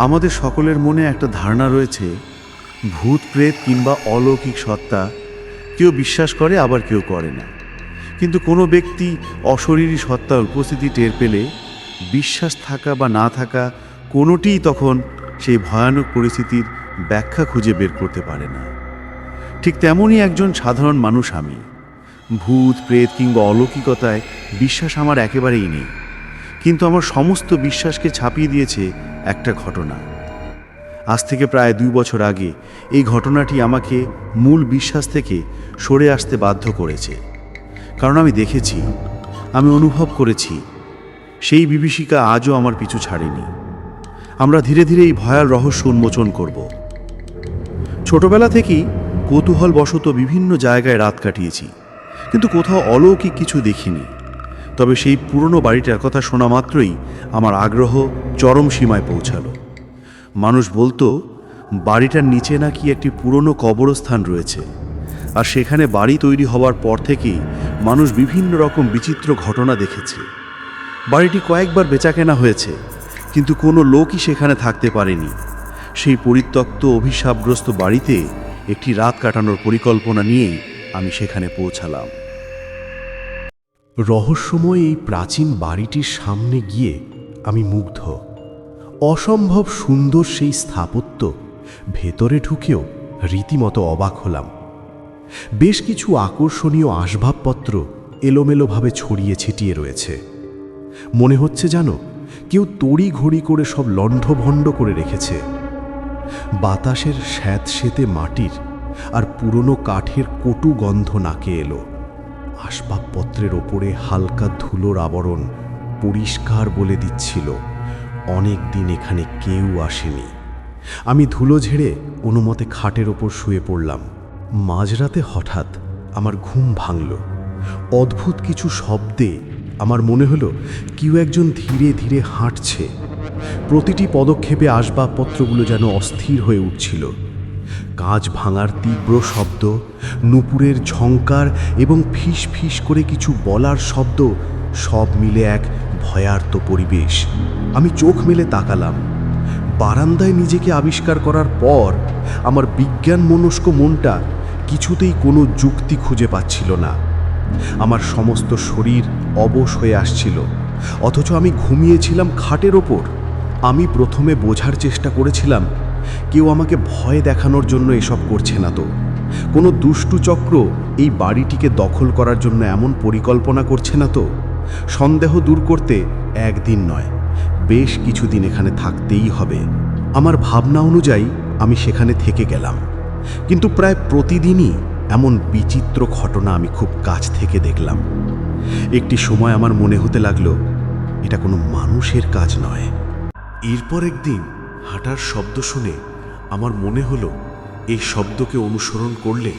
আমাদের সকলের মনে একটা ধারণা রয়েছে, ভূত, প্রেত কিংবা অলৌকিক সত্তা কেউ বিশ্বাস করে, আবার কেউ করে না। কিন্তু কোনো ব্যক্তি অশরীরী সত্তার উপস্থিতি টের পেলে, বিশ্বাস থাকা বা না থাকা কোনোটিই তখন সেই ভয়ানক পরিস্থিতির ব্যাখ্যা খুঁজে বের করতে পারে না। ঠিক তেমনই একজন সাধারণ মানুষ আমি। ভূত, প্রেত কিংবা অলৌকিকতায় বিশ্বাস আমার একেবারেই নেই। কিন্তু আমার সমস্ত বিশ্বাসকে ছাপিয়ে দিয়েছে একটা ঘটনা। আজ থেকে প্রায় দুই বছর আগে এই ঘটনাটি আমাকে মূল বিশ্বাস থেকে সরে আসতে বাধ্য করেছে। কারণ আমি দেখেছি, আমি অনুভব করেছি, সেই বিভীষিকা আজও আমার পিছু ছাড়েনি। আমরা ধীরে ধীরে এই ভয়াল রহস্য উন্মোচন করব। ছোটবেলা থেকেই কৌতূহল বশত বিভিন্ন জায়গায় রাত কাটিয়েছি, কিন্তু কোথাও অলৌকিক কিছু দেখিনি। তবে সেই পুরনো বাড়িটার কথা শোনা মাত্রই আমার আগ্রহ চরম সীমায় পৌঁছালো। মানুষ বলতো, বাড়িটার নিচে নাকি একটি পুরনো কবরস্থান রয়েছে, আর সেখানে বাড়ি তৈরি হওয়ার পর থেকেই মানুষ বিভিন্ন রকম বিচিত্র ঘটনা দেখেছে। বাড়িটি কয়েকবার বেচাকেনা হয়েছে, কিন্তু কোনো লোকই সেখানে থাকতে পারেনি। সেই পরিত্যক্ত, অভিশাপগ্রস্ত বাড়িতে একটি রাত কাটানোর পরিকল্পনা নিয়েই আমি সেখানে পৌঁছালাম। রহস্যময় এই প্রাচীন বাড়িটির সামনে গিয়ে আমি মুগ্ধ। অসম্ভব সুন্দর সেই স্থাপত্য ভেতরে ঢুকেও রীতিমতো অবাক হলাম। বেশ কিছু আকর্ষণীয় আসবাবপত্র এলোমেলোভাবে ছড়িয়ে ছিটিয়ে রয়েছে। মনে হচ্ছে জানো কেউ তড়ি ঘড়ি করে সব লণ্ঠভণ্ড করে রেখেছে। বাতাসের স্যাঁতসেঁতে মাটির আর পুরনো কাঠের কটু গন্ধ নাকে এলো। আসবাবপত্রের ওপরে হালকা ধুলোর আবরণ পরিষ্কার বলে দিচ্ছিল, অনেক দিন এখানে কেউ আসেনি। আমি ধুলো ঝেড়ে অনুমতে খাটের ওপর শুয়ে পড়লাম। মাঝরাতে হঠাৎ আমার ঘুম ভাঙল। অদ্ভুত কিছু শব্দে আমার মনে হলো কেউ একজন ধীরে ধীরে হাঁটছে। প্রতিটি পদক্ষেপে আসবাবপত্রগুলো যেন অস্থির হয়ে উঠছিল। কাঁচ ভাঙার তীব্র শব্দ, নুপুরের ঝংকার এবং ফিস ফিস করে কিছু বলার শব্দ, সব মিলে এক ভয়ার্ত পরিবেশ। আমি চোখ মেলে তাকালাম। বারান্দায় নিজেকে আবিষ্কার করার পর, আমার বিজ্ঞান মনস্ক মনটা কিছুতেই কোনো যুক্তি খুঁজে পাচ্ছিল না। আমার সমস্ত শরীর অবশ হয়ে আসছিল, অথচ আমি ঘুমিয়েছিলাম খাটের ওপর। আমি প্রথমে বোঝার চেষ্টা করেছিলাম কেউ আমাকে ভয় দেখানোর জন্য এসব করছে না তো। কোনো দুষ্টু চক্র এই বাড়িটিকে দখল করার জন্য এমন পরিকল্পনা করছে না তো? সন্দেহ দূর করতে একদিন নয়, বেশ কিছুদিন এখানে থাকতেই হবে। আমার ভাবনা অনুযায়ী আমি সেখানে থেকে গেলাম। কিন্তু প্রায় প্রতিদিনই এমন বিচিত্র ঘটনা আমি খুব কাছ থেকে দেখলাম। একটি সময় আমার মনে হতে লাগল, এটা কোনো মানুষের কাজ নয়। এরপর একদিন হাঁটার শব্দ শুনে আমার মনে হলো, এই শব্দকে অনুসরণ করলে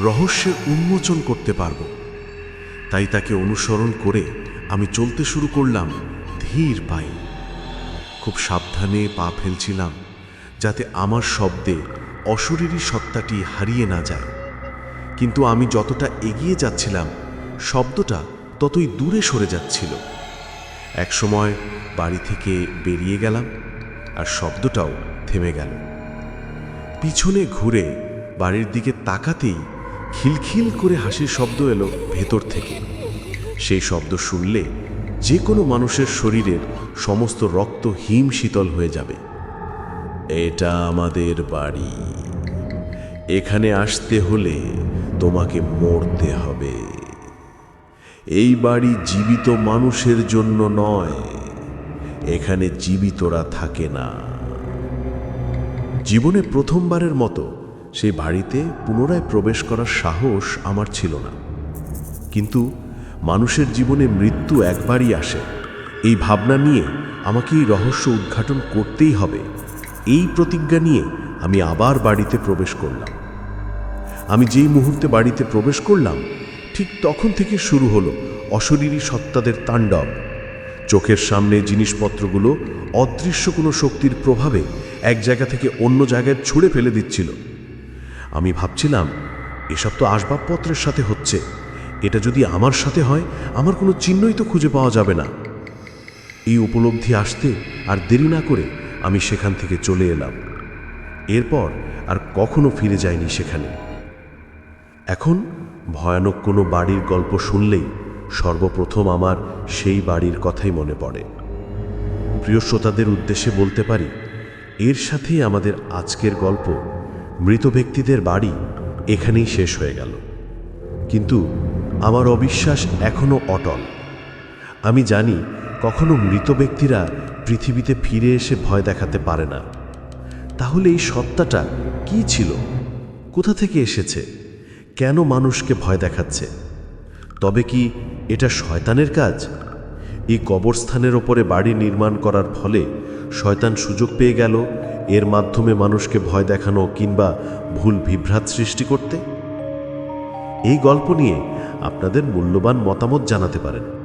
রহস্যের উন্মোচন করতে পারব। তাই তাকে অনুসরণ করে আমি চলতে শুরু করলাম ধীর পায়ে। খুব সাবধানে পা ফেলছিলাম, যাতে আমার শব্দে অশরীরী সত্তাটি হারিয়ে না যায়। কিন্তু আমি যতটা এগিয়ে যাচ্ছিলাম, শব্দটা ততই দূরে সরে যাচ্ছিল। একসময় বাড়ি থেকে বেরিয়ে গেলাম আর শব্দটাও থেমে গেল। পিছনে ঘুরে বাড়ির দিকে তাকাতেই খিলখিল করে হাসির শব্দ এলো ভেতর থেকে। সেই শব্দ শুনলে যে কোনো মানুষের শরীরের সমস্ত রক্ত হিম শীতল হয়ে যাবে। এটা আমাদের বাড়ি। এখানে আসতে হলে তোমাকে মরতে হবে। এই বাড়ি জীবিত মানুষের জন্য নয়। এখানে জীবিতরা থাকে না। জীবনে প্রথমবারের মতো সেই বাড়িতে পুনরায় প্রবেশ করার সাহস আমার ছিল না। কিন্তু মানুষের জীবনে মৃত্যু একবারই আসে। এই ভাবনা নিয়ে আমাকে এই রহস্য উদ্ঘাটন করতেই হবে। এই প্রতিজ্ঞা নিয়ে আমি আবার বাড়িতে প্রবেশ করলাম। আমি যেই মুহূর্তে বাড়িতে প্রবেশ করলাম, ঠিক তখন থেকে শুরু হলো অশরীরী সত্তাদের তাণ্ডব। চোখের সামনে জিনিসপত্রগুলো অদৃশ্য কোনো শক্তির প্রভাবে এক জায়গা থেকে অন্য জায়গায় ছুঁড়ে ফেলে দিচ্ছিল। আমি ভাবছিলাম, এসব তো আসবাবপত্রের সাথে হচ্ছে। এটা যদি আমার সাথে হয়, আমার কোনো চিহ্নই তো খুঁজে পাওয়া যাবে না। এই উপলব্ধি আসতে আর দেরি না করে আমি সেখান থেকে চলে এলাম। এরপর আর কখনো ফিরে যাইনি সেখানে। এখন ভয়ানক কোনো বাড়ির গল্প শুনলেই সর্বপ্রথম আমার সেই বাড়ির কথাই মনে পড়ে। প্রিয় শ্রোতাদের উদ্দেশ্যে বলতে পারি, এর সাথেই আমাদের আজকের গল্প, মৃত ব্যক্তিদের বাড়ি, এখানেই শেষ হয়ে গেল। কিন্তু আমার অবিশ্বাস এখনও অটল। আমি জানি কখনো মৃত ব্যক্তিরা পৃথিবীতে ফিরে এসে ভয় দেখাতে পারে না। তাহলে এই সত্তাটা কি ছিল? কোথা থেকে এসেছে? কেন মানুষকে ভয় দেখাচ্ছে? তবে কি এটা শয়তানের কাজ? এই কবরস্থানের ওপরে বাড়ি নির্মাণ করার ফলে শয়তান সুযোগ পেয়ে গেল, এর মাধ্যমে মানুষকে ভয় দেখানো কিংবা ভুল বিভ্রাত সৃষ্টি করতে? এই গল্প নিয়ে আপনাদের মূল্যবান মতামত জানাতে পারেন।